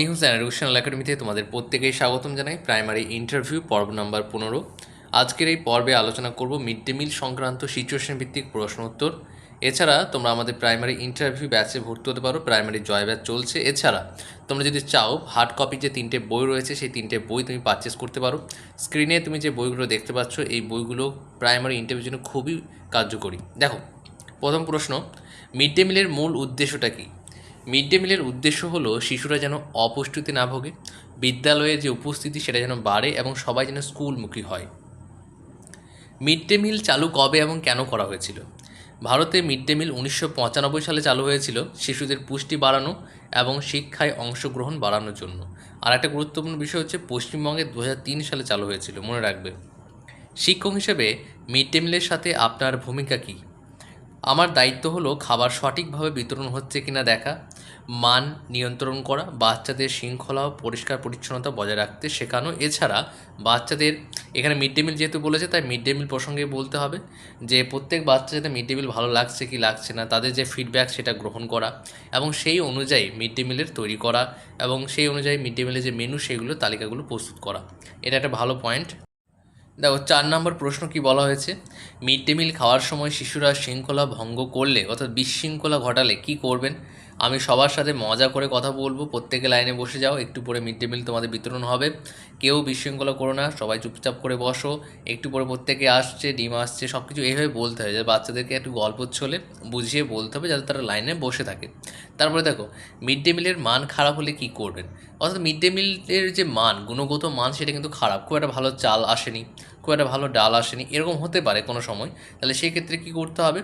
News and educational একাডেমিতে তোমাদের প্রত্যেকেই স্বাগতম জানাই। প্রাইমারি ইন্টারভিউ পর্ব নাম্বার পনেরো। আজকের এই পর্বে আলোচনা করব মিড ডে মিল সংক্রান্ত সিচুয়েশন ভিত্তিক প্রশ্ন উত্তর। এছাড়া তোমরা আমাদের প্রাইমারি ইন্টারভিউ ব্যাচে ভর্তি হতে পারো। প্রাইমারি জয় ব্যাচ চলছে। এছাড়া তোমরা যদি চাও হার্ড কপি যে তিনটে বই রয়েছে, সেই তিনটে বই তুমি পারচেস করতে পারো। স্ক্রিনে তুমি যে বইগুলো দেখতে পাচ্ছ, এই বইগুলো প্রাইমারি ইন্টারভিউর জন্য খুবই কার্যকরী। দেখো, প্রথম প্রশ্ন মিড ডে মিলের মূল উদ্দেশ্যটা কী? মিড ডে মিলের উদ্দেশ্য হলো শিশুরা যেন অপুষ্টিতে না ভোগে, বিদ্যালয়ে যে উপস্থিতি সেটা যেন বাড়ে এবং সবাই যেন স্কুলমুখী হয়। মিড ডে মিল চালু কবে এবং কেন করা হয়েছিল? ভারতে মিড ডে মিল উনিশশো পঁচানব্বই সালে চালু হয়েছিল শিশুদের পুষ্টি বাড়ানো এবং শিক্ষায় অংশগ্রহণ বাড়ানোর জন্য। আর একটা গুরুত্বপূর্ণ বিষয় হচ্ছে পশ্চিমবঙ্গে দু হাজার তিন সালে চালু হয়েছিল, মনে রাখবে। শিক্ষক হিসেবে মিড ডে মিলের সাথে আপনার ভূমিকা কী? আমার দায়িত্ব হলো খাবার সঠিকভাবে বিতরণ হচ্ছে কিনা দেখা, মান নিয়ন্ত্রণ করা, বাচ্চাদের শৃঙ্খলা ও পরিষ্কার পরিচ্ছন্নতা বজায় রাখতে শেখানো। এছাড়া বাচ্চাদের, এখানে মিড ডে মিল যেহেতু বলেছে, তাই মিড ডে মিল প্রসঙ্গে বলতে হবে যে প্রত্যেক বাচ্চা যাতে মিড ডে মিল ভালো লাগছে কি লাগছে না, তাদের যে ফিডব্যাক সেটা গ্রহণ করা এবং সেই অনুযায়ী মিড ডে মিলের তৈরি করা এবং সেই অনুযায়ী মিড ডে মিলের যে মেনু সেগুলো তালিকাগুলো প্রস্তুত করা। এটা একটা ভালো পয়েন্ট দেখো, চার নম্বর প্রশ্ন কি বলা হয়েছে? মিড ডে মিল খাওয়ার সময় শিশুরা শৃঙ্খলা ভঙ্গ করলে, অর্থাৎ বিশৃঙ্খলা ঘটালে কি করবেন? আমি সবার সাথে মজা করে কথা বলব, প্রত্যেকে লাইনে বসে যাও, একটু পরে মিড ডে মিল তোমাদের বিতরণ হবে। কেউ বিশৃঙ্খলা করো না, সবাই চুপচাপ করে বসো, একটু পরে প্রত্যেকে আসছে, ডিম আসছে সব কিছু এইভাবে বলতে হয়, যে বাচ্চাদেরকে একটু গল্প চলে বুঝিয়ে বলতে হবে, যাতে তারা লাইনে বসে থাকে। তারপরে দেখো, মিড ডে মিলের মান খারাপ হলে কি করবেন? অর্থাৎ মিড ডে মিলের যে মান, গুণগত মান, সেটা কিন্তু খারাপ, খুব একটা ভালো চাল আসেনি, খুব একটা ভালো ডাল আসেনি, এরকম হতে পারে কোনো সময়। তাহলে সেই ক্ষেত্রে কী করতে হবে?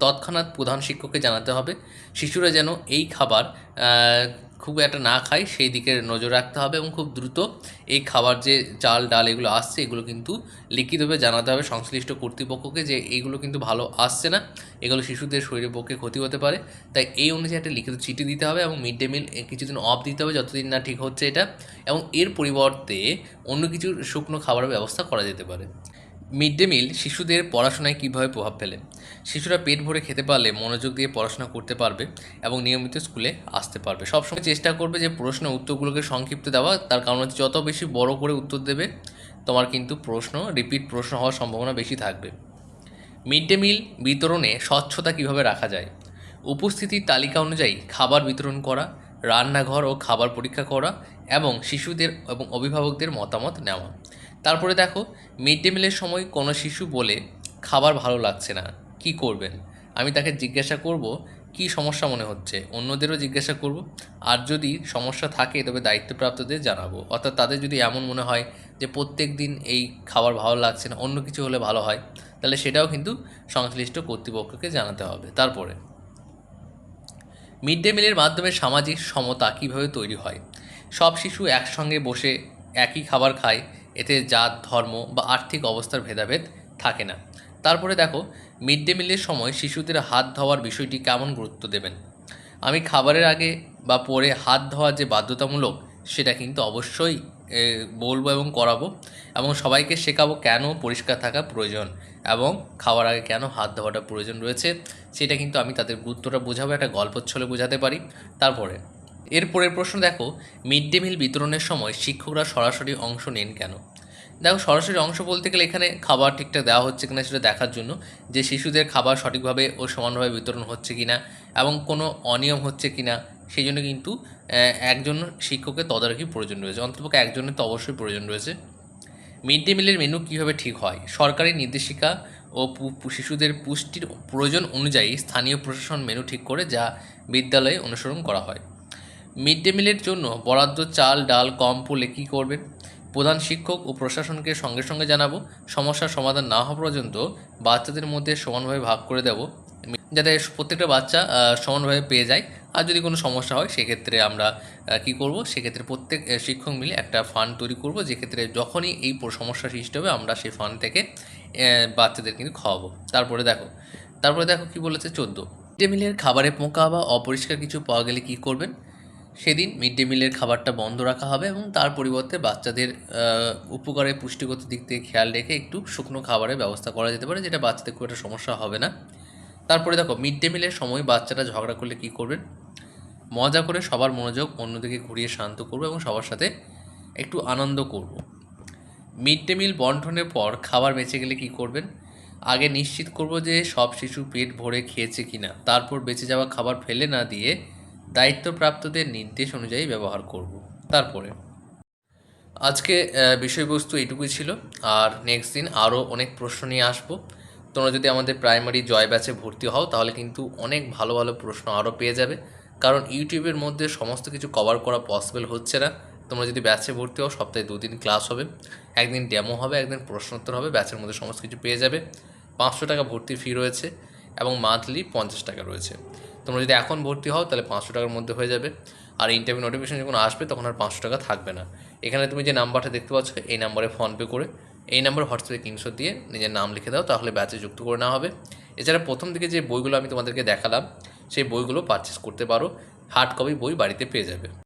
তৎক্ষণাৎ প্রধান শিক্ষককে জানাতে হবে। শিশুরা যেন এই খাবার খুব একটা না খায়, সেই দিকে নজর রাখতে হবে এবং খুব দ্রুত এই খাবার যে চাল, ডাল এগুলো আসছে, এগুলো কিন্তু লিখিতভাবে জানাতে হবে সংশ্লিষ্ট কর্তৃপক্ষকে যে এইগুলো কিন্তু ভালো আসছে না। এগুলো শিশুদের শরীরের পক্ষে ক্ষতি হতে পারে। তাই এই অনুযায়ী একটা লিখিত চিঠি দিতে হবে এবং মিড ডে মিল কিছুদিন অফ দিতে হবে যতদিন না ঠিক হচ্ছে এটা। এবং এর পরিবর্তে অন্য কিছু শুকনো খাবারের ব্যবস্থা করা যেতে পারে। মিড ডে মিল শিশুদের পড়াশোনায় কীভাবে প্রভাব ফেলে? শিশুরা পেট ভরে খেতে পারলে মনোযোগ দিয়ে পড়াশোনা করতে পারবে এবং নিয়মিত স্কুলে আসতে পারবে। সবসময় চেষ্টা করবে যে প্রশ্ন উত্তরগুলোকে সংক্ষিপ্ত দেওয়া। তার কারণ হচ্ছে যত বেশি বড় করে উত্তর দেবে, তোমার কিন্তু প্রশ্ন, রিপিট প্রশ্ন হওয়ার সম্ভাবনা বেশি থাকবে। মিড ডে মিল বিতরণে স্বচ্ছতা কীভাবে রাখা যায়? উপস্থিতির তালিকা অনুযায়ী খাবার বিতরণ করা, রান্নাঘর ও খাবার পরীক্ষা করা এবং শিশুদের এবং অভিভাবকদের মতামত নেওয়া। তারপরে দেখো মিড ডে মিলের সময় কোনো শিশু বলে, খাবার ভালো লাগছে না, কি করবেন? আমি তাকে জিজ্ঞাসা করব, কি সমস্যা মনে হচ্ছে? অন্যদেরও জিজ্ঞাসা করব, আর যদি সমস্যা থাকে, তবে দায়িত্বপ্রাপ্তদের জানাব। অর্থাৎ তাদের যদি এমন মনে হয় যে, প্রত্যেক দিন এই খাবার ভালো লাগছে না, অন্য কিছু হলে ভালো হয়, তাহলে সেটাও কিন্তু সংশ্লিষ্ট কর্তৃপক্ষকে জানাতে হবে। তারপরে মিড ডে মিলের মাধ্যমে সামাজিক সমতা কীভাবে তৈরি হয়? সব শিশু একসঙ্গে বসে একই খাবার খায়, এতে জাত, ধর্ম বা আর্থিক অবস্থার ভেদাভেদ থাকে না। তারপরে দেখো, মিড ডে মিলের সময় শিশুদের হাত ধোয়ার বিষয়টি কেমন গুরুত্ব দেবেন? আমি খাবারের আগে বা পরে হাত ধোয়া যে বাধ্যতামূলক, সেটা কিন্তু অবশ্যই বলব এবং করাবো এবং সবাইকে শেখাবো কেন পরিষ্কার থাকা প্রয়োজন এবং খাওয়ার আগে কেন হাত ধোয়াটা প্রয়োজন রয়েছে, সেটা কিন্তু আমি তাদের গুরুত্বটা বোঝাবো, একটা গল্পচ্ছলে বোঝাতে পারি। তারপরে এরপরের প্রশ্ন দেখো, মিড ডে মিল বিতরণের সময় শিক্ষকরা সরাসরি অংশ নেন কেন? দেখো, সরাসরি অংশ বলতে গেলে এখানে খাবার ঠিকঠাক দেওয়া হচ্ছে কিনা সেটা দেখার জন্য যে শিশুদের খাবার সঠিকভাবে ও সমানভাবে বিতরণ হচ্ছে কিনা এবং কোনো অনিয়ম হচ্ছে কিনা, সেই জন্য কিন্তু একজন শিক্ষকের তদারকি প্রয়োজন রয়েছে, অন্ততপক্ষে একজনের তো অবশ্যই প্রয়োজন রয়েছে। মিড ডে মিলের মেনু কীভাবে ঠিক হয়? সরকারি নির্দেশিকা ও শিশুদের পুষ্টির প্রয়োজন অনুযায়ী স্থানীয় প্রশাসন মেনু ঠিক করে যা বিদ্যালয়ে অনুসরণ করা হয়। মিড ডে মিলের জন্য বরাদ্দ চাল, ডাল কম পড়লে কী করবেন? প্রধান শিক্ষক ও প্রশাসনকে সঙ্গে সঙ্গে জানাব, সমস্যার সমাধান না হওয়া পর্যন্ত বাচ্চাদের মধ্যে সমানভাবে ভাগ করে দেব। যাতে প্রত্যেকটা বাচ্চা সমানভাবে পেয়ে যায়। আর যদি কোনো সমস্যা হয়, সেক্ষেত্রে আমরা কি করব? সেক্ষেত্রে প্রত্যেক শিক্ষক মিলে একটা ফান্ড তৈরি করব। যেক্ষেত্রে যখনই এই সমস্যা সৃষ্টি হবে, আমরা সেই ফান্ড থেকে বাচ্চাদের কিন্তু খাওয়াবো। তারপরে দেখো তারপরে দেখো কি বলেছে চোদ্দ। মিড ডে মিলের খাবারে পোকা বা অপরিষ্কার কিছু পাওয়া গেলে কী করবেন? সেদিন মিড ডে মিলের খাবারটা বন্ধ রাখা হবে এবং তার পরিবর্তে বাচ্চাদের উপকারে পুষ্টিগত দিক থেকে খেয়াল রেখে একটু শুকনো খাবারের ব্যবস্থা করা যেতে পারে যেটা বাচ্চাদের খুব একটা সমস্যা হবে না। তারপরে দেখো মিড ডে মিলের সময় বাচ্চারা ঝগড়া করলে কী করবেন মজা করে সবার মনোযোগ অন্যদিকে ঘুরিয়ে শান্ত করব এবং সবার সাথে একটু আনন্দ করব। মিড ডে মিল বন্টনের পর খাবার বেঁচে গেলে কি করবেন? আগে নিশ্চিত করব যে সব শিশু পেট ভরে খেয়েছে কিনা। তারপর বেঁচে যাওয়া খাবার ফেলে না দিয়ে দায়িত্বপ্রাপ্তদের নির্দেশ অনুযায়ী ব্যবহার করব। তারপরে, আজকে বিষয়বস্তু এইটুকুই ছিল। আর নেক্সট দিন আরও অনেক প্রশ্ন নিয়ে আসব। তোমরা যদি আমাদের প্রাইমারি জয় ব্যাচে ভর্তি হও, তাহলে কিন্তু অনেক ভালো ভালো প্রশ্ন আরও পেয়ে যাবে। কারণ ইউটিউবের মধ্যে সমস্ত কিছু কভার করা পসিবল হচ্ছে না। তোমরা যদি ব্যাচে ভর্তি হও, সপ্তাহে দুদিন ক্লাস হবে। একদিন ডেমো হবে, একদিন প্রশ্নোত্তর হবে ব্যাচের মধ্যে সমস্ত কিছু পেয়ে যাবে। পাঁচশো টাকা ভর্তির ফি রয়েছে এবং মান্থলি পঞ্চাশ টাকা রয়েছে। তোমরা যদি এখন ভর্তি হও, তাহলে পাঁচশো টাকার মধ্যে হয়ে যাবে। আর ইন্টারভিউ নোটিফিকেশন যখন আসবে, তখন আর পাঁচশো টাকা থাকবে না। এখানে তুমি যে নাম্বারটা দেখতে পাচ্ছ, এই নাম্বারে ফোনপে করে, এই নাম্বার হোয়াটসঅ্যাপে তিনশো দিয়ে নিজের নাম লিখে দাও, তাহলে ব্যাচে যুক্ত করে নেওয়া হবে। এছাড়া প্রথম দিকে যে বইগুলো আমি তোমাদেরকে দেখালাম, সেই বইগুলো পারচেস করতে পারো। হার্ড কপি বই বাড়িতে পেয়ে যাবে।